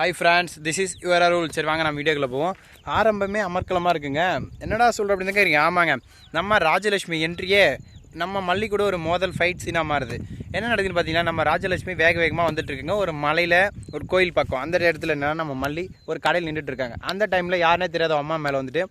Hi friends this is your Arul சரி வாங்க நம்ம வீடியோக்குள்ளே போவோம். ஆரம்பமே அமர்க்கலமாக இருக்குங்க. என்னடா சொல்கிற அப்படின்னு கேட்குறீங்க ஆமாங்க. நம்ம ராஜலட்சுமி என்ட்ரியே நம்ம மல்லி கூட ஒரு மோதல் ஃபைட் சீனாக மாறுது. என்ன நடக்குதுன்னு பார்த்தீங்கன்னா நம்ம ராஜலட்சுமி வேக வேகமாக வந்துட்டு இருக்குங்க. ஒரு மலையில் ஒரு கோயில் பக்கம். அந்த இடத்துல என்னன்னா நம்ம மல்லி ஒரு கடையில் நின்றுட்டு இருக்காங்க. அந்த டைமில் யாருனே தெரியாத அம்மா மேலே வந்துட்டு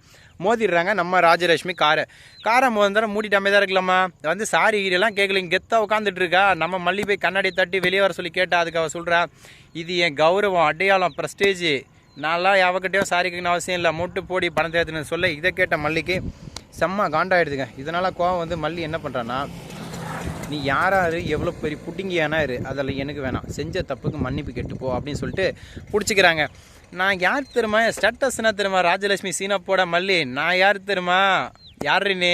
மோதிடுறாங்க. நம்ம ராஜலட்சுமி காரை. காரை மோதிரம் மூடிட்டு தான் இருக்கலாமா? வந்து சாரி கீரெல்லாம் கேட்கலிங்க கெத்தாக உட்காந்துட்டு இருக்கா? நம்ம மல்லி போய் கண்ணாடி தட்டி வெளியே வர சொல்லி கேட்டால் அதுக்கு அவள் சொல்கிறா இது என் கௌரவம் அடையாளம் ப்ரஸ்டேஜ் நான்லாம் எவகிட்டையும் சாரி கேட்கணும் அவசியம் இல்லை. மூட்டு போடி பணத்தை எடுத்துன்னு சொல்ல. இதை கேட்ட மல்லிக்கு செம்ம காண்டாயிடுதுங்க. இதனால் கோவம் வந்து மல்லி என்ன பண்ணுறான்னா நீ யாராரு எவ்வளோ பெரிய புட்டிங்கியானா இரு அதில் எனக்கு வேணாம். செஞ்ச தப்புக்கு மன்னிப்பு கெட்டுப்போ அப்படின்னு சொல்லிட்டு பிடிச்சிக்கிறாங்க. நான் யார் தெரியுமா ஸ்டேட்டஸ்னா தெரியுமா ராஜலட்சுமி சீனா போட மல்லி. நான் யார் தெரியுமா யாரு நீ?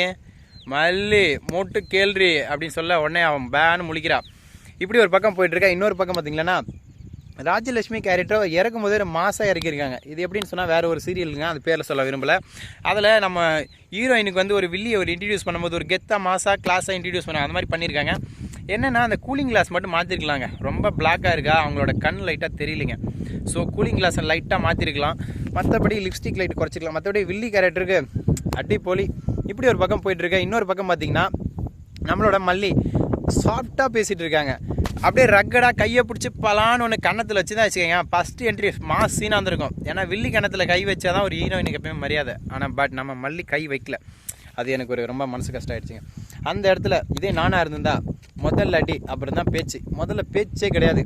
மல்லி மூட்டு கேள்றி அப்படின்னு சொல்ல உடனே அவன் பேன்னு முழிக்கிறான் இப்படி ஒரு பக்கம் போயிட்டுருக்கா இன்னொரு பக்கம் பார்த்தீங்களன்னா ராஜலட்சுமி கேரக்டர் இறக்கும் போதே ஒரு மாசாக இறக்கியிருக்காங்க. இது எப்படின்னு சொன்னால் வேறு ஒரு சீரியலுங்க அது பேரில் சொல்ல விரும்பல. அதில் நம்ம ஹீரோயினுக்கு வந்து ஒரு வில்லியை ஒரு இன்ட்ரடியூஸ் பண்ணும்போது ஒரு கெத்தா மாசாக கிளாஸாக இன்ட்ரடியூஸ் பண்ணாங்க. அந்த மாதிரி பண்ணியிருக்காங்க. என்னென்னா அந்த கூலிங் கிளாஸ் மட்டும் மாற்றிருக்கலாங்க ரொம்ப பிளாக்காக இருக்கா? அவங்களோட கண் லைட்டாக தெரியலைங்க. ஸோ கூலிங் கிளாஸை லைட்டாக மாற்றிருக்கலாம் மற்றபடி லிப்ஸ்டிக் லைட் குறைச்சிக்கலாம். மற்றபடி வில்லி கேரக்டருக்கு அடிப்பொலி இப்படி ஒரு பக்கம் போயிட்டுருக்கேன் இன்னொரு பக்கம் பார்த்திங்கன்னா நம்மளோட மல்லி சாஃப்டாக பேசிகிட்டு இருக்காங்க. அப்படியே ரக்கடாக கையை பிடிச்சி பலான்னு ஒன்று கன்னத்தில் வச்சு தான் வச்சுக்கோங்க ஃபஸ்ட்டு என்ட்ரி மாஸ் சீனாக வந்திருக்கும். ஏன்னா வில்லி கன்னத்தில் கை வச்சா தான் ஒரு ஹீரோயினுக்கு எப்பயுமே மரியாதை. ஆனால் பட் நம்ம மல்லி கை வைக்கல. அது எனக்கு ஒரு ரொம்ப மனசு கஷ்டம் ஆயிடுச்சுங்க அந்த இடத்துல இதே நானாக இருந்திருந்தா முதல்ல அடி அப்புறம் தான் பேச்சு. முதல்ல பேச்சே கிடையாது.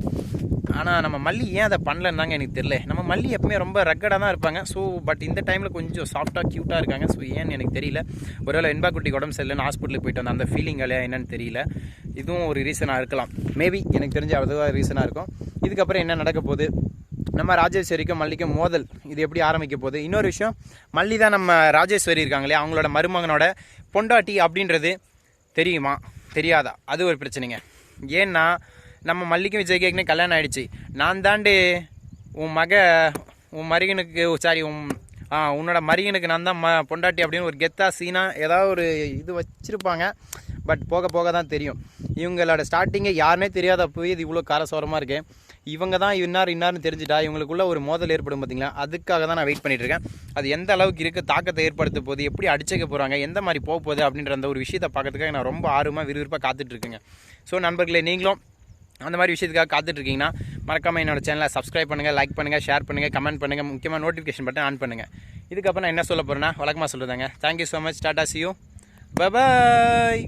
ஆனால் நம்ம மல்லி ஏன் அதை பண்ணலன்னு தாங்க எனக்கு தெரியல. நம்ம மல்லி எப்பவுமே ரொம்ப ரக்கடாக தான் இருப்பாங்க. ஸோ பட் இந்த டைமில் கொஞ்சம் சாஃப்டாக க்யூட்டாக இருக்காங்க. ஸோ ஏன்னு எனக்கு தெரியல. ஒருவேளை வெண்பா குட்டி உடம்பு சரியில்லைன்னு ஹாஸ்பிட்டலுக்கு போயிட்டு வந்த அந்த ஃபீலிங் என்னன்னு தெரியல. இதுவும் ஒரு ரீசனாக இருக்கலாம். மேபி எனக்கு தெரிஞ்ச அதுவாக ரீசனாக இருக்கும். இதுக்கப்புறம் என்ன நடக்க போகுது? நம்ம ராஜேஸ்வரிக்கும் மல்லிக்கும் மோதல். இது எப்படி ஆரம்பிக்க போகுது? இன்னொரு விஷயம் மல்லி தான் நம்ம ராஜேஸ்வரி இருக்காங்களே அவங்களோட மருமகனோட பொண்டாட்டி அப்படின்றது தெரியுமா? தெரியாதா? அது ஒரு பிரச்சனைங்க. ஏன்னா நம்ம மல்லிக்கும் விஜய் கேக்குனே கல்யாணம் ஆகிடுச்சு நான் தாண்டி உன் மக உன் மருகனுக்கு சாரி உன் ஆ உன்னோட மருகனுக்கு நான் தான் ம பொண்டாட்டி அப்படின்னு ஒரு கெத்தா சீனா ஏதாவது ஒரு இது வச்சுருப்பாங்க. பட் போக போக தான் தெரியும். இவங்களோட ஸ்டார்டிங்கே யாருனே தெரியாத போய் இது இவ்வளோ காரசோரமாக இருக்குது இவங்க தான் இன்னார் இன்னார்னு தெரிஞ்சுட்டா இவங்களுக்குள்ள ஒரு மோதல் ஏற்படும் பார்த்தீங்களா அதுக்காக தான் நான் வெயிட் பண்ணிட்டு இருக்கேன். அது எந்த அளவுக்கு இருக்குது தாக்கத்தை ஏற்படுத்த போகுது எப்படி அடிச்சுக்க போகிறாங்க எந்த மாதிரி போக போகுது அப்படின்ற அந்த ஒரு விஷயத்தை பார்க்கறதுக்காக நான் ரொம்ப ஆர்வமாக விறுவிறுப்பாக காத்துட்ருக்கேங்க ஸோ நண்பர்களே நீங்களும் அந்த மாதிரி விஷயத்துக்காக காத்துட்டு இருக்கீங்கன்னா மறக்காமல் என்னோடய சேனலை சப்ஸ்கிரைப் பண்ணுங்கள் லைக் பண்ணுங்கள் ஷேர் பண்ணுங்கள் கமெண்ட் பண்ணுங்கள் முக்கியமாக நோட்டிஃபிகேஷன் பட்டன் ஆன் பண்ணுங்கள் இதுக்கப்புறம் நான் என்ன சொல்ல போகிறேன்னா வழக்கமாக சொல்லுதாங்க thank you so much tata see you bye bye